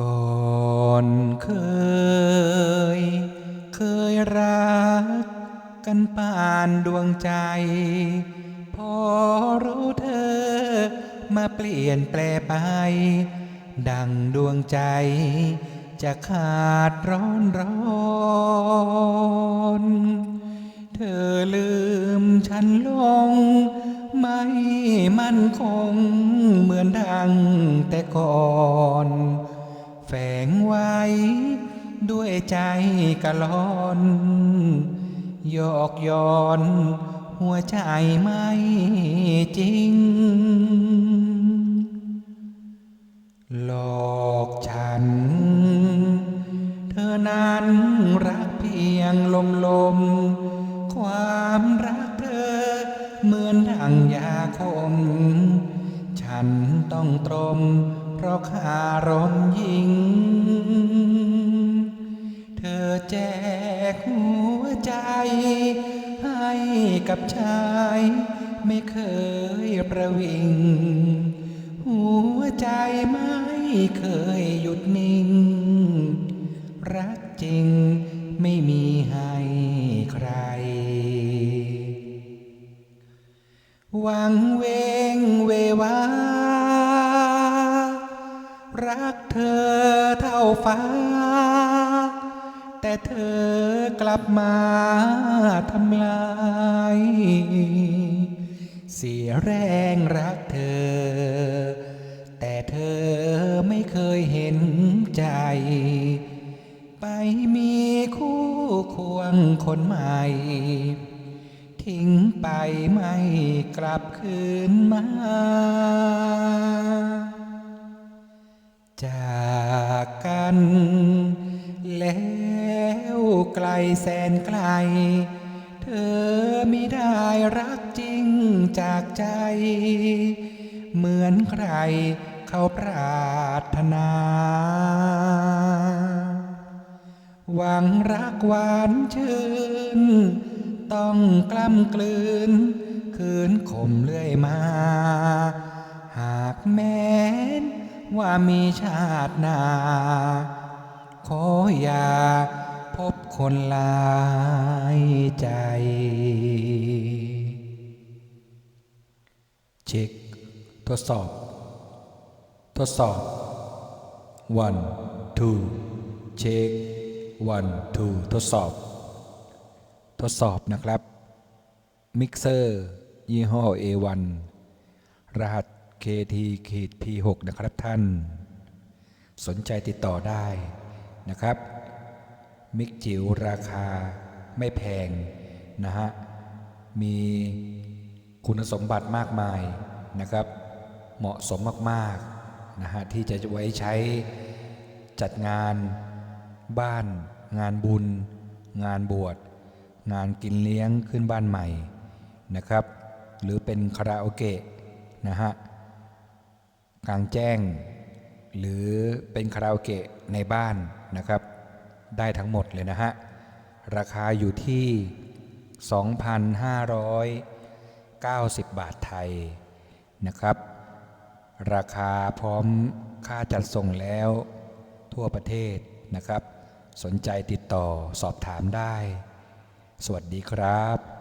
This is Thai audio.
ก่อนเคย เคยรัก กันปานดวงใจ พอรู้เธอ มาเปลี่ยนแปลไป ดังดวงใจ จะขาดร้อนร้อนเธอลืมฉันลง ไม่มั่นคง เหมือนดังแต่ก่อน ฝงไว้ ด้วยใจกะลอนหยอกย้อน หัวใจไม่จริง หลอกฉัน เธอนั้นรักเพียงลมลมๆความรักเธอ เหมือนดังยาคม ฉันต้องตรม เพราะคารมยิง เธอแจกหัวใจ ให้กับชาย ไม่เคยประวิง หัวใจไม่เคยหยุดนิ่ง รักจริงไม่มีให้ใคร หวังเวงเววา รักเธอเท่าฟ้า แต่เธอกลับมาทำลาย เสียแรงรักเธอ แต่เธอไม่เคยเห็นใจ ไปมีคู่ควงคนใหม่ ทิ้งไปไม่กลับคืนมา จากกัน แล้วไกลแสนไกล เธอไม่ได้รักจริงจากใจ เหมือนใครเขาปรารถนา หวังรักหวานชื่น ต้องกล้ำกลืน คืนคมเลื่อยมา หากแม้น ว่ามีชาติหนา ขออย่าพบคนลายใจ เช็คทดสอบ ทดสอบ one two เช็ค one two ทดสอบ ทดสอบนะครับ มิกเซอร์ ยี่ห้อ A1 รหัส KT ขีด P6 นะครับท่าน สนใจติดต่อได้นะครับ มิกจิ๋วราคาไม่แพงนะฮะ มีคุณสมบัติมากมายนะครับ เหมาะสมมากๆนะฮะที่จะไว้ใช้จัดงานบ้าน งานบุญ งานบวช งานกินเลี้ยงขึ้นบ้านใหม่นะครับ หรือเป็นคาราโอเกะนะฮะ กลางแจ้ง หรือเป็นคาราโอเกะในบ้านนะครับ ได้ทั้งหมดเลยนะฮะ ราคาอยู่ที่ 2,590 บาทไทยนะครับ ราคาพร้อมค่าจัดส่งแล้วทั่วประเทศนะครับ สนใจติดต่อสอบถามได้ สวัสดีครับ